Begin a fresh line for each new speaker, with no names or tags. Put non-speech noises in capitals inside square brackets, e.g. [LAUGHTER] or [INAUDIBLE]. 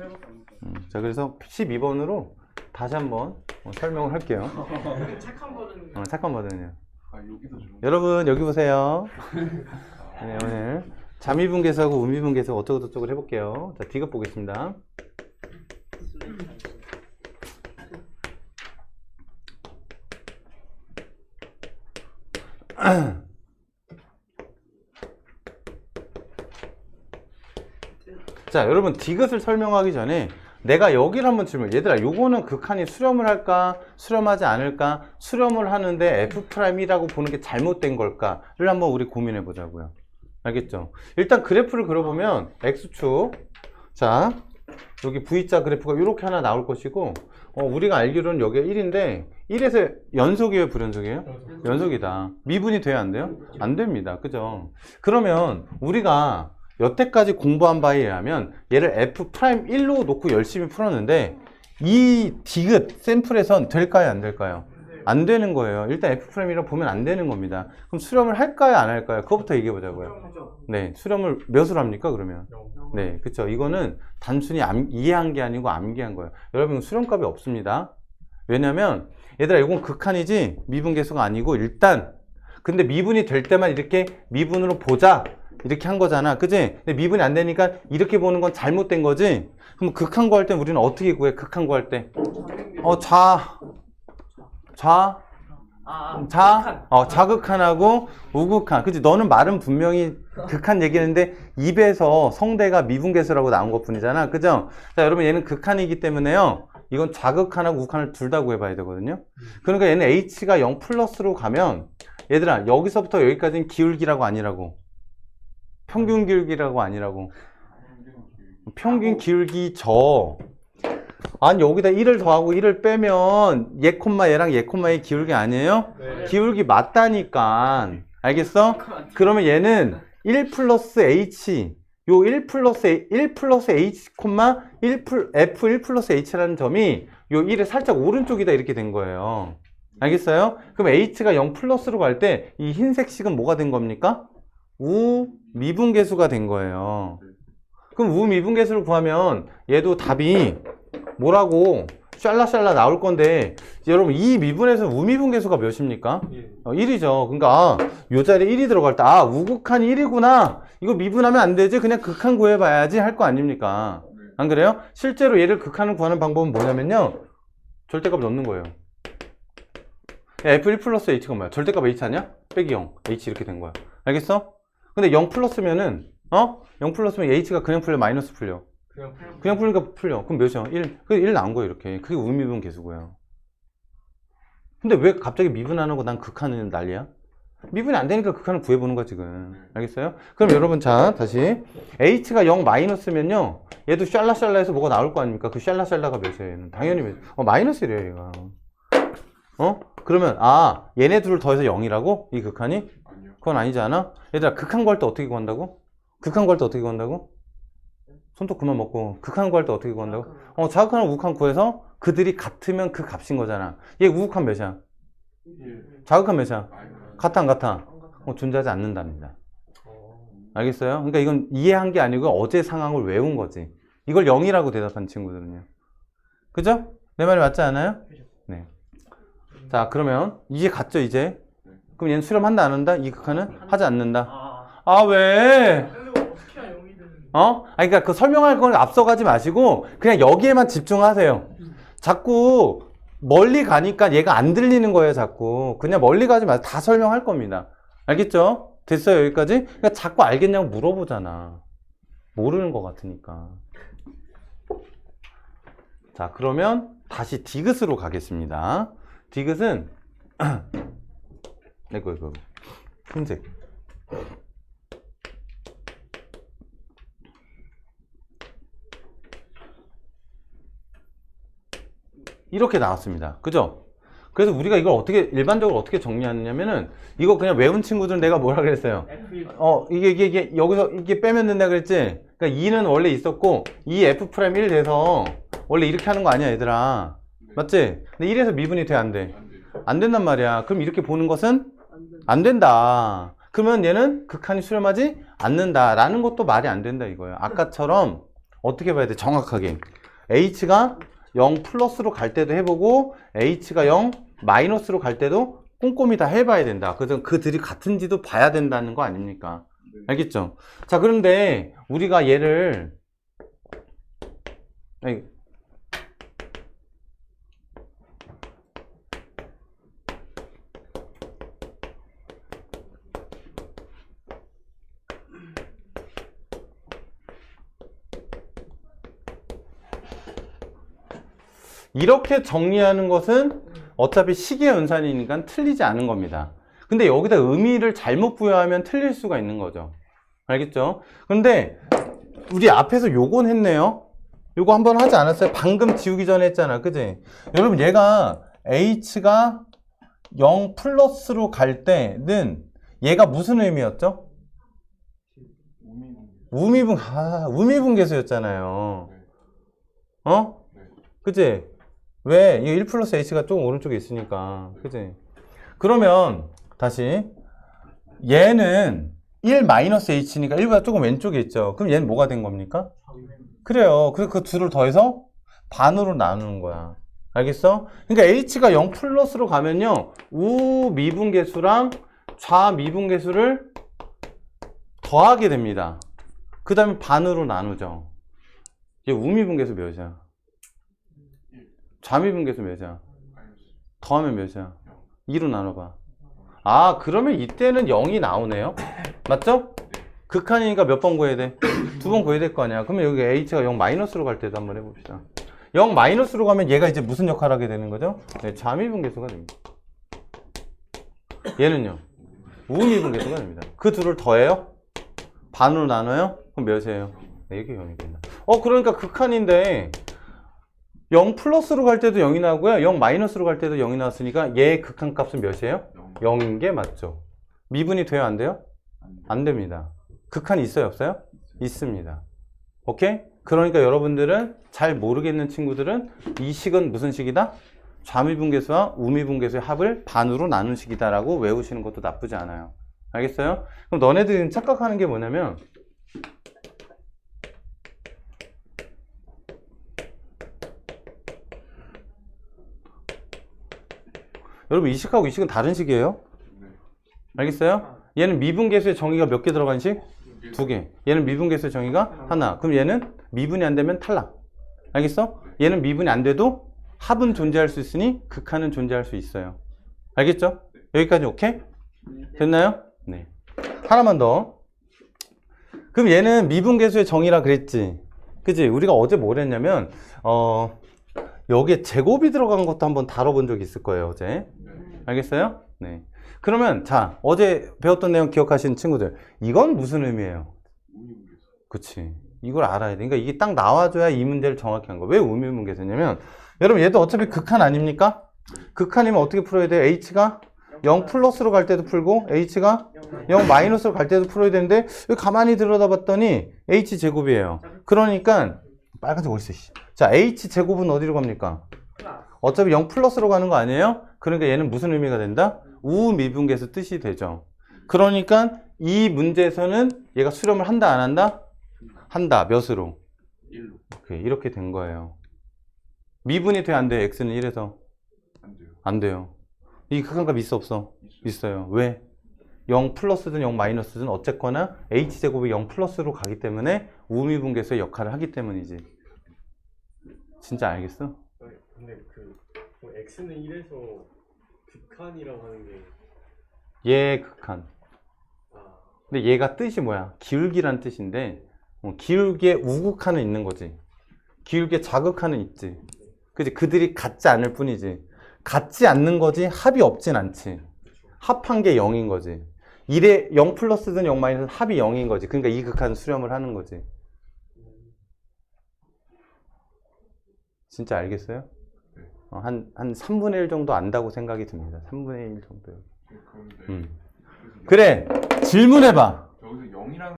음, 자 그래서 12번으로 다시 한번 어, 설명을 할게요. [LAUGHS]
착한.
어, 착한 버전이요.
아
여러분 여기 보세요. [LAUGHS] 네, 오늘 잠미분계수하고 운미분계수 어쩌고 저쩌고 해볼게요. 자 디귿 보겠습니다. [CLEARS THROAT] 자 여러분 디귿을 설명하기 전에 내가 여기를 한번 질문 얘들아 요거는 극한이 수렴을 할까? 수렴하지 않을까? 수렴을 하는데 F'이라고 보는 게 잘못된 걸까를 한번 우리 고민해 보자고요. 알겠죠? 일단 그래프를 그려보면 X축. 자 여기 V자 그래프가 이렇게 하나 나올 것이고 어, 우리가 알기로는 여기가 1인데 1에서 연속이에요 불연속이에요? 연속이다. 미분이 돼야 안 돼요? 안 됩니다. 그죠? 그러면 우리가 여태까지 공부한 바에 의하면 얘를 F'1로 놓고 열심히 풀었는데 이 디귿 샘플에선 될까요 안 될까요? 안 되는 거예요. 일단 F'이라고 보면 안 되는 겁니다. 그럼 수렴을 할까요 안 할까요? 그것부터 얘기해 보자고요. 네, 수렴을 몇으로 합니까 그러면? 네, 그렇죠. 이거는 단순히 암- 이해한 게 아니고 암기한 거예요. 여러분 수렴값이 없습니다. 왜냐면 얘들아 이건 극한이지 미분 계수가 아니고 일단 근데 미분이 될 때만 이렇게 미분으로 보자 이렇게 한 거잖아, 그지? 근데 미분이 안 되니까 이렇게 보는 건 잘못된 거지. 그럼 극한 구할 때 우리는 어떻게 구해? 극한 구할 때? 어, 좌, 좌,
아, 아,
자, 어, 자극한하고 우극한. 그치? 너는 말은 분명히 극한 얘기했는데 입에서 성대가 미분계수라고 나온 것 뿐이잖아. 그죠? 자, 여러분 얘는 극한이기 때문에요. 이건 좌극한하고 우극한을 둘 다 구해봐야 되거든요. 그러니까 얘는 h가 0 플러스로 가면 얘들아 여기서부터 여기까지는 기울기라고 아니라고. 평균 기울기라고 아니라고. 평균 기울기 저. 아니 여기다 1을 더하고 1을 빼면 얘 콤마 얘랑 얘 콤마의 기울기 아니에요?
네.
기울기 맞다니까. 알겠어? 그러면 얘는 1 플러스 h 요 1 플러스 A- 1 플러스 h 콤마 1 플- f1 플러스 h라는 점이 요 1의 살짝 오른쪽이다 이렇게 된 거예요. 알겠어요? 그럼 h가 0 플러스로 갈 때 이 흰색 식은 뭐가 된 겁니까? 우 미분계수가 된 거예요. 그럼 우 미분계수를 구하면 얘도 답이 뭐라고 샬라샬라 나올 건데 여러분 이 미분에서 우미분계수가 몇입니까? 어, 1이죠. 그러니까 아, 요 자리에 1이 들어갈 때 아, 우극한이 1이구나. 이거 미분하면 안 되지. 그냥 극한 구해 봐야지 할 거 아닙니까? 안 그래요? 실제로 얘를 극한을 구하는 방법은 뭐냐면요. 절대값 넣는 거예요. 야, F1 플러스 H가 뭐야? 절대값 H 아니야? 빼기 0. H 이렇게 된 거야. 알겠어? 근데 0 플러스면은 어? 0 플러스면 H가 그냥 풀려 마이너스 풀려.
그냥
그냥 풀니까 풀려. 그럼 몇이야? 1. 그 1 나온 거예요, 이렇게. 그게 우미분 계수고요. 근데 왜 갑자기 미분 안 하고 난 극한은 난리야? 미분이 안 되니까 극한을 구해보는 거야, 지금. 알겠어요? 그럼 여러분, 자, 다시. h가 0 마이너스면요. 얘도 샬라샬라 해서 뭐가 나올 거 아닙니까? 그 샬라샬라가 몇이에요, 얘는? 당연히 몇, 어, 마이너스래요, 얘가. 어? 그러면, 아, 얘네 둘을 더해서 0이라고? 이 극한이? 그건 아니지 않아? 얘들아, 극한 구할 때 어떻게 구한다고? 극한 구할 때 어떻게 구한다고? 손톱 그만 먹고, 극한 구할 때 어떻게 구한다고? 어, 자극한 우극한 구해서 그들이 같으면 그 값인 거잖아. 얘 우극한 몇이야?
예
자극한 몇이야? 같아, 안 같아? 어, 존재하지 않는답니다. 알겠어요? 그러니까 이건 이해한 게 아니고 어제 상황을 외운 거지. 이걸 0이라고 대답한 친구들은요. 그죠? 내 말이 맞지 않아요? 네. 자, 그러면 이게 갔죠, 이제? 그럼 얘는 수렴한다, 안 한다? 이 극한은? 하지 않는다.
아,
아, 왜?
근데 어떻게 해야 영이 되는?
어? 아니, 그러니까 그 설명할 건 앞서가지 마시고 그냥 여기에만 집중하세요. 자꾸 멀리 가니까 얘가 안 들리는 거예요, 자꾸. 그냥 멀리 가지 마세요. 다 설명할 겁니다. 알겠죠? 됐어요, 여기까지? 그러니까 자꾸 알겠냐고 물어보잖아. 모르는 것 같으니까. 자, 그러면 다시 디귿으로 가겠습니다. 디귿은 [CLEARS THROAT] 이거 이거 흰색. 이렇게 나왔습니다. 그죠? 그래서 우리가 이걸 어떻게 일반적으로 어떻게 정리하느냐면은 이거 그냥 외운 친구들은 내가 뭐라 그랬어요?
F1.
어 이게 이게, 이게 여기서 이게 빼면 된다 그랬지? 그러니까 2는 원래 있었고 이 f 프라임 1 돼서 원래 이렇게 하는 거 아니야 얘들아 맞지? 근데 1에서 미분이 돼 안 돼?
안 돼요
안 된단 말이야. 그럼 이렇게 보는 것은
안
된다. 그러면 얘는 극한이 수렴하지 않는다라는 것도 말이 안 된다 이거예요. 아까처럼 어떻게 봐야 돼? 정확하게. h가 0 플러스로 갈 때도 해보고 h가 0 마이너스로 갈 때도 꼼꼼히 다 해봐야 된다. 그래서 그들이 같은지도 봐야 된다는 거 아닙니까? 알겠죠? 자, 그런데 우리가 얘를 이렇게 정리하는 것은 어차피 시계 연산이니까 틀리지 않은 겁니다. 근데 여기다 의미를 잘못 부여하면 틀릴 수가 있는 거죠. 알겠죠? 근데 우리 앞에서 요건 했네요. 요거 한번 하지 않았어요? 방금 지우기 전에 했잖아. 그지? 여러분 얘가 h가 0 플러스로 갈 때는 얘가 무슨 의미였죠? 우미분 아, 우미분계수였잖아요. 어?
네.
그지? 왜? 이거 1 플러스 h가 좀 오른쪽에 있으니까. 그지? 그러면 다시 얘는 1 마이너스 h니까 1보다 조금 왼쪽에 있죠. 그럼 얘는 뭐가 된 겁니까? 그래요. 그래서 그 둘을 더해서 반으로 나누는 거야. 알겠어? 그러니까 h가 0 플러스로 가면요. 우 미분계수랑 좌 미분계수를 더하게 됩니다. 그 다음에 반으로 나누죠. 얘 우미분계수 몇이야? 좌미분계수 몇이야? 더하면 몇이야? 2로 나눠봐. 아, 그러면 이때는 0이 나오네요? [COUGHS] 맞죠? 극한이니까 몇 번 구해야 돼? 두 번 구해야 될 거 아니야. 그러면 여기 h가 0 마이너스로 갈 때도 한번 해봅시다. 0 마이너스로 가면 얘가 이제 무슨 역할을 하게 되는 거죠? 네, 좌미분계수가 됩니다. 얘는요? 우미분계수가 됩니다. 그 둘을 더해요? 반으로 나눠요? 그럼 몇이에요? 네, 이게 0이 된다. 어, 그러니까 극한인데 0 플러스로 갈 때도 0이 나오고요. 0 마이너스로 갈 때도 0이 나왔으니까 얘 극한 값은 몇이에요? 0 인 게 맞죠. 미분이 돼요? 안 돼요? 안 됩니다. 극한이 있어요? 없어요? 있습니다. 오케이? 그러니까 여러분들은 잘 모르겠는 친구들은 이 식은 무슨 식이다? 좌미분계수와 우미분계수의 합을 반으로 나눈 식이다라고 외우시는 것도 나쁘지 않아요. 알겠어요? 그럼 너네들이 착각하는 게 뭐냐면 여러분 이 식하고 이 식은 다른 식이에요. 알겠어요? 얘는 미분계수의 정의가 몇 개 들어간 식? 두 개. 얘는 미분계수의 정의가 하나. 그럼 얘는 미분이 안 되면 탈락. 알겠어? 얘는 미분이 안 돼도 합은 존재할 수 있으니 극한은 존재할 수 있어요. 알겠죠? 여기까지 오케이? 됐나요? 네. 하나만 더. 그럼 얘는 미분계수의 정의라 그랬지. 그지? 우리가 어제 뭘 했냐면, 어, 여기에 제곱이 들어간 것도 한번 다뤄본 적 있을 거예요, 어제. 알겠어요? 네. 그러면, 자, 어제 배웠던 내용 기억하시는 친구들, 이건 무슨 의미예요? 그치. 이걸 알아야 돼. 그러니까 이게 딱 나와줘야 이 문제를 정확히 한 거야. 왜 우미분계수냐면, 여러분 얘도 어차피 극한 아닙니까? 극한이면 어떻게 풀어야 돼요? h가 0 플러스로 갈 때도 풀고, h가 0 마이너스로 갈 때도 풀어야 되는데, 가만히 들여다봤더니, h 제곱이에요. 그러니까, 빨간색 어딨어, 씨. 자, h 제곱은 어디로 갑니까? 어차피 0 플러스로 가는 거 아니에요? 그러니까 얘는 무슨 의미가 된다? 우미분계수 뜻이 되죠. 그러니까 이 문제에서는 얘가 수렴을 한다, 안 한다? 한다. 몇으로?
1로
오케이, 이렇게 된 거예요. 미분이 돼, 안 돼? x는 1에서.
안 돼요.
안 돼요. 이 극한값 있어, 없어? 있어요. 왜? 0 플러스든 0 마이너스든 어쨌거나 h제곱이 0 플러스로 가기 때문에 우미분계수의 역할을 하기 때문이지. 진짜 알겠어?
근데 그뭐 x는 1에서 극한이라고 하는
게얘 극한.
아,
근데 얘가 뜻이 뭐야? 기울기란 뜻인데 어, 기울기에 우극한은 있는 거지. 기울기에 자극한은 있지. 그지? 그들이 같지 않을 뿐이지. 같지 않는 거지 합이 없진 않지. 합한 게 0인 거지. 1에 0 플러스든 0 마이너스 합이 0인 거지. 그러니까 이 극한 수렴을 하는 거지. 진짜 알겠어요? 어, 한, 한 3분의 1 정도 안다고 생각이 듭니다. 3분의 1 정도.
그런데
음. 그래, 질문해봐.
여기서 0이라는